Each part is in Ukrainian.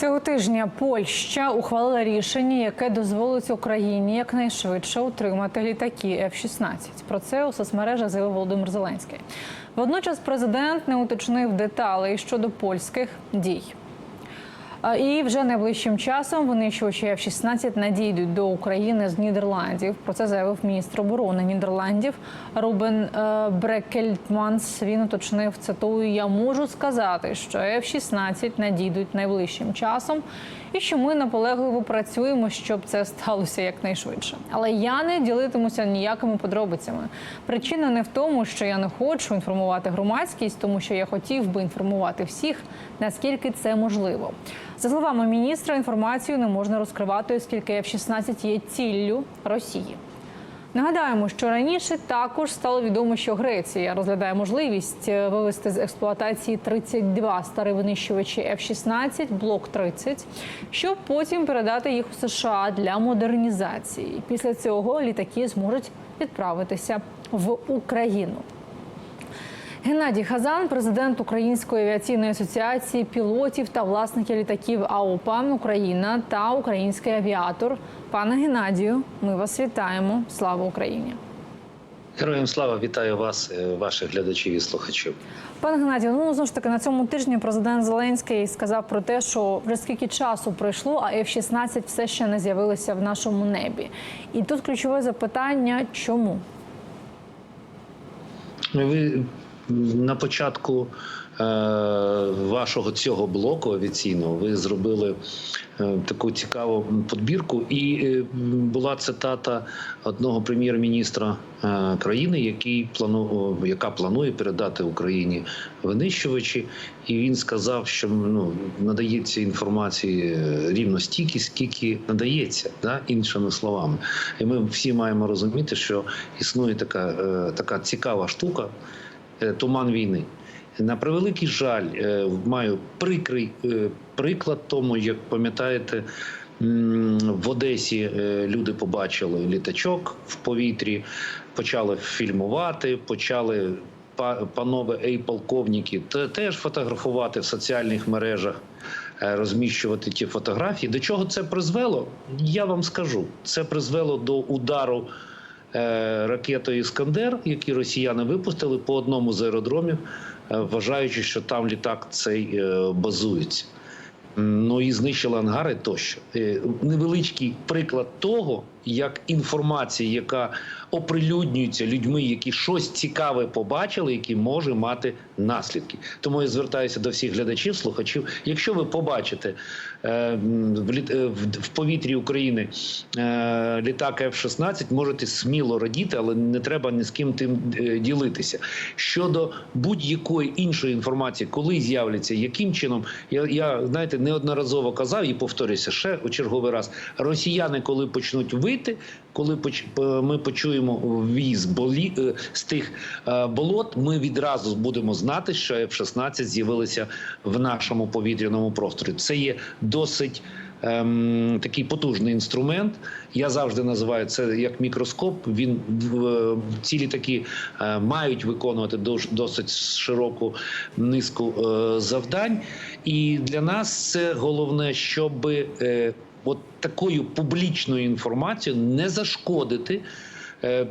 Цього тижня Польща ухвалила рішення, яке дозволить Україні якнайшвидше отримати літаки F-16. Про це у соцмережах заявив Володимир Зеленський. Водночас президент не уточнив деталей щодо польських дій. І вже найближчим часом винищувачі F-16 надійдуть до України з Нідерландів. Про це заявив міністр оборони Нідерландів Рубен е, Брекельтманс. Він уточнив цитую: Я можу сказати, що F-16 надійдуть найближчим часом, і що ми наполегливо працюємо, щоб це сталося якнайшвидше. Але я не ділитимуся ніякими подробицями. Причина не в тому, що я не хочу інформувати громадськість, тому що я хотів би інформувати всіх, наскільки це можливо. За словами міністра, інформацію не можна розкривати, оскільки F-16 є ціллю Росії. Нагадаємо, що раніше також стало відомо, що Греція розглядає можливість е, вивести з експлуатації 32 старі винищувачі F-16, блок 30, щоб потім передати їх у США для модернізації. Після цього літаки зможуть відправитися в Україну. Геннадій Хазан, президент Української авіаційної асоціації пілотів та власників літаків АОПА Україна та український авіатор. Пане Геннадію, ми вас вітаємо. Слава Україні! Героям слава вітаю вас, е, ваших глядачів і слухачів. Пане Геннадію, ну знову ж таки на цьому тижні президент Зеленський сказав про те, що вже скільки часу пройшло, а F-16 все ще не з'явилися в нашому небі. І тут ключове запитання: чому? Ви на початку е, вашого цього блоку авіаційного ви зробили е, таку цікаву подбірку, і е, була цитата одного прем'єр-міністра країни, який плану, яка планує передати Україні винищувачі, і він сказав, що ну надається інформації рівно стільки, скільки надається, да, іншими словами. І ми всі маємо розуміти, що існує така, така цікава штука туман війни. На превеликий жаль, е, маю прикрий е, приклад тому, як пам'ятаєте, в Одесі е, люди побачили літачок в повітрі, почали фільмувати, почали па- панове ей-полковники те- теж фотографувати в соціальних мережах, е, розміщувати ті фотографії. До чого це призвело? Я вам скажу. Це призвело до удару е, ракетою Іскандер, які росіяни випустили по одному з аеродромів, е, вважаючи, що там літак цей е, базується. Ну і знищили ангари тощо. Е, Невеличкий приклад того, як інформація, яка оприлюднюється людьми, які щось цікаве побачили, які може мати наслідки. Тому я звертаюся до всіх глядачів, слухачів. Якщо ви побачите е, е, в, повітрі України е, літак F-16, можете сміло радіти, але не треба ні з ким тим е, ділитися. Щодо будь-якої іншої інформації, коли з'являться, яким чином, я, я знаєте, неодноразово казав і повторюся ще у черговий раз. Росіяни, коли почнуть вийти, коли е, ми почуємо віз болі, е, з тих е, болот, ми відразу будемо знати, що F-16 з'явилися в нашому повітряному просторі. Це є досить. Ем, такий потужний інструмент. Я завжди називаю це як мікроскоп. Він в- ці літаки е, мають виконувати дос- досить широку низку завдань. І для нас це головне, щоб от такою публічною інформацією не зашкодити. Е,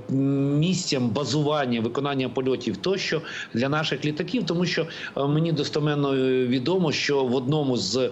Місцям базування виконання польотів тощо для наших літаків, тому що е, мені достоменно е, відомо, що в одному з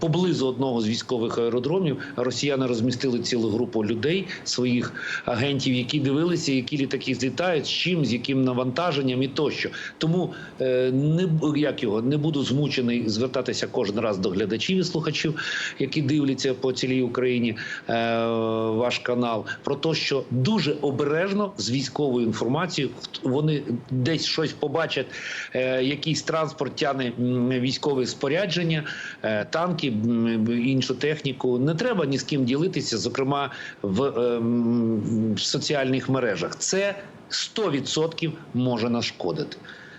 поблизу одного з військових аеродромів росіяни розмістили цілу групу людей, своїх агентів, які дивилися, які літаки злітають, з чим, з яким навантаженням і тощо. Тому не як його не буду змучений звертатися кожен раз до глядачів і слухачів, які дивляться по цілій Україні ваш канал, про те, що дуже обережно з військовою інформацією вони десь щось побачать, е, якийсь транспорт тяне військове спорядження, е, танки, іншу техніку. Не треба ні з ким ділитися, зокрема в е, в соціальних мережах. Це 100% може нашкодити.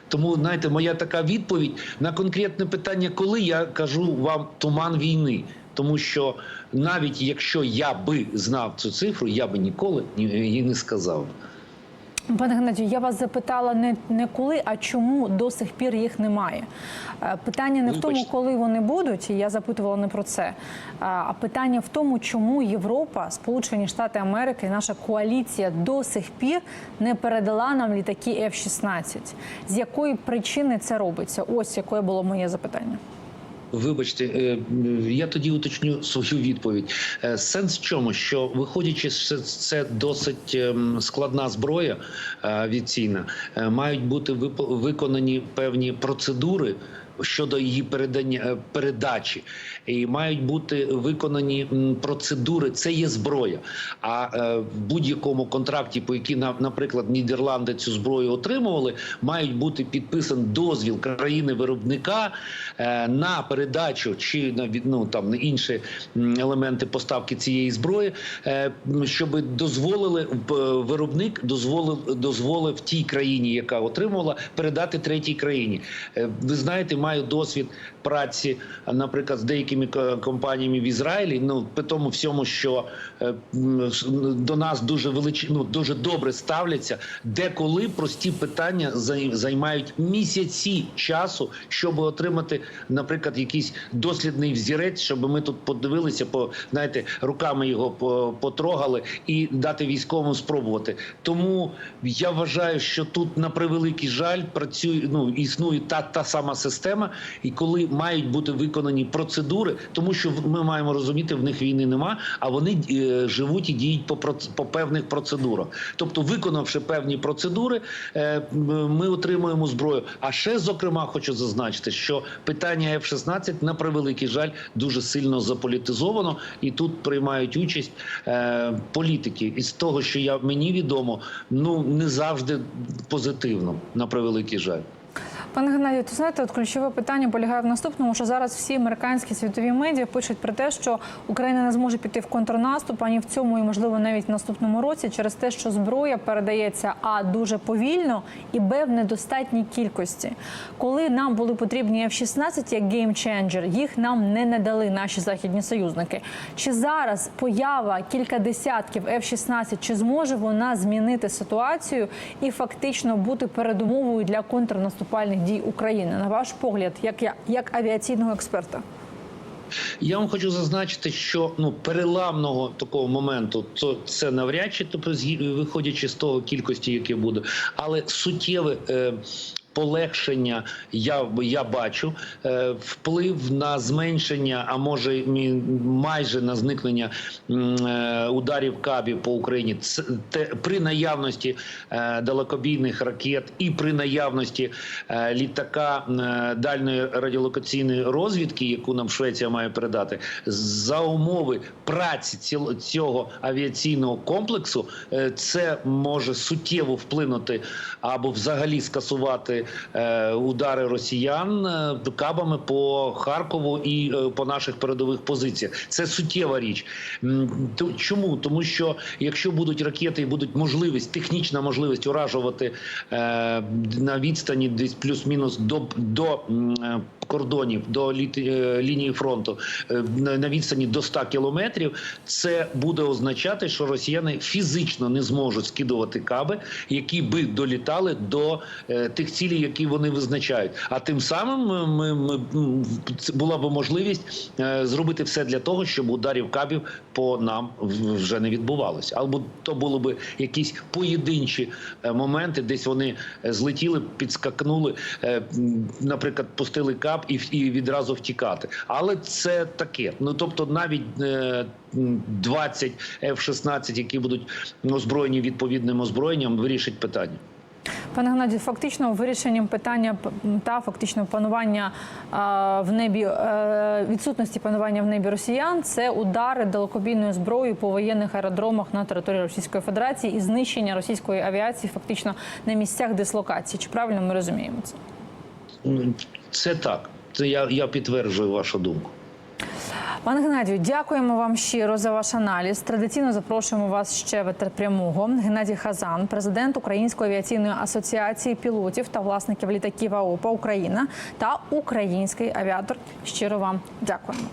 Тому, знаєте, моя така відповідь на конкретне питання, коли я кажу вам туман війни. Тому що навіть якщо я би знав цю цифру, я би ніколи її не сказав. Пане Геннадію, я вас запитала не, не коли, а чому до сих пір їх немає. Е, Питання не в тому, коли вони будуть, і я запитувала не про це. А а питання в тому, чому Європа, Сполучені Штати Америки, наша коаліція до сих пір не передала нам літаки F-16. З якої причини це робиться? Ось яке було моє запитання. Вибачте, е, я тоді уточню свою відповідь. Е, Сенс в чому? Що виходячи, що це досить ем, складна зброя е, авіаційна, мають бути виконані певні процедури. Щодо її передання е, передачі, і мають бути виконані процедури. Це є зброя. А е, в будь-якому контракті, по якій на- наприклад, Нідерланди цю зброю отримували, мають бути підписан дозвіл країни-виробника е, на передачу чи на ну, там інші елементи поставки цієї зброї, щоб дозволили виробник дозволив дозволив тій країні, яка отримувала, передати третій країні. Ви знаєте, маю досвід праці, наприклад, з деякими компаніями в Ізраїлі. Ну при тому всьому, що е, до нас дуже велич... ну, дуже добре ставляться, деколи прості питання зай- займають місяці часу, щоб отримати, наприклад, якийсь дослідний взірець, щоб ми тут подивилися, по знаєте, руками його по- потрогали і дати військовим спробувати. Тому я вважаю, що тут на превеликий жаль працює. Ну існує та та сама система, і коли мають бути виконані процедури, тому що ми маємо розуміти, в них війни нема, а вони е, живуть і діють по по певних процедурах. Тобто, виконавши певні процедури, е, ми отримуємо зброю. А ще зокрема хочу зазначити, що питання F-16, на превеликий жаль дуже сильно заполітизовано, і тут приймають участь е, політики. І з того, що я мені відомо, ну не завжди позитивно, на превеликий жаль. Пане Геннадію, то знаєте, от ключове питання полягає в наступному, що зараз всі американські світові медіа пишуть про те, що Україна не зможе піти в контрнаступ ані в цьому, і можливо навіть в наступному році, через те, що зброя передається а дуже повільно і б в недостатній кількості. Коли нам були потрібні F-16 як геймченджер, їх нам не надали наші західні союзники. Чи зараз поява кілька десятків F-16, чи зможе вона змінити ситуацію і фактично бути передумовою для контрнаступальних дій України? На ваш погляд, як я як авіаційного експерта? Я вам хочу зазначити, що ну переламного такого моменту то це навряд чи тобто, виходячи з того кількості, яке буде, але суттєве. Е, Полегшення я я бачу е, вплив на зменшення, а може майже на зникнення е, ударів кабів по Україні. Це при наявності е, далекобійних ракет і при наявності літака дальної радіолокаційної розвідки, яку нам Швеція має передати, за умови праці цього авіаційного комплексу, це може суттєво вплинути або взагалі скасувати е, удари росіян е, кабами по Харкову і е, по наших передових позиціях. Це суттєва річ. Чому? Тому що якщо будуть ракети будуть можливість, технічна можливість уражувати на відстані десь плюс-мінус до, до кордонів, до е, лінії фронту е, на відстані до 100 кілометрів, це буде означати, що росіяни фізично не зможуть скидувати каби, які би долітали до е, тих цілей, які вони визначають. А тим самим ми, ми, була б можливість зробити все для того, щоб ударів кабів по нам вже не відбувалося. Або то були б якісь поєдинчі моменти, десь вони злетіли, підскакнули, наприклад, пустили кап і, і відразу втікати. Але це таке. Ну тобто, навіть е, 20 F-16, які будуть озброєні відповідним озброєнням, вирішить питання. Пане Геннадію, фактично вирішенням питання та фактично панування а, в небі е, відсутності панування в небі росіян це удари далекобійною зброєю по воєнних аеродромах на території Російської Федерації і знищення російської авіації фактично на місцях дислокації. Чи правильно ми розуміємо це? Це так. Це я, я підтверджую вашу думку. Пане Геннадію, дякуємо вам щиро за ваш аналіз. Традиційно запрошуємо вас ще в етер прямого. Геннадій Хазан, президент Української авіаційної асоціації пілотів та власників літаків АОПА Україна та український авіатор. Щиро вам дякуємо.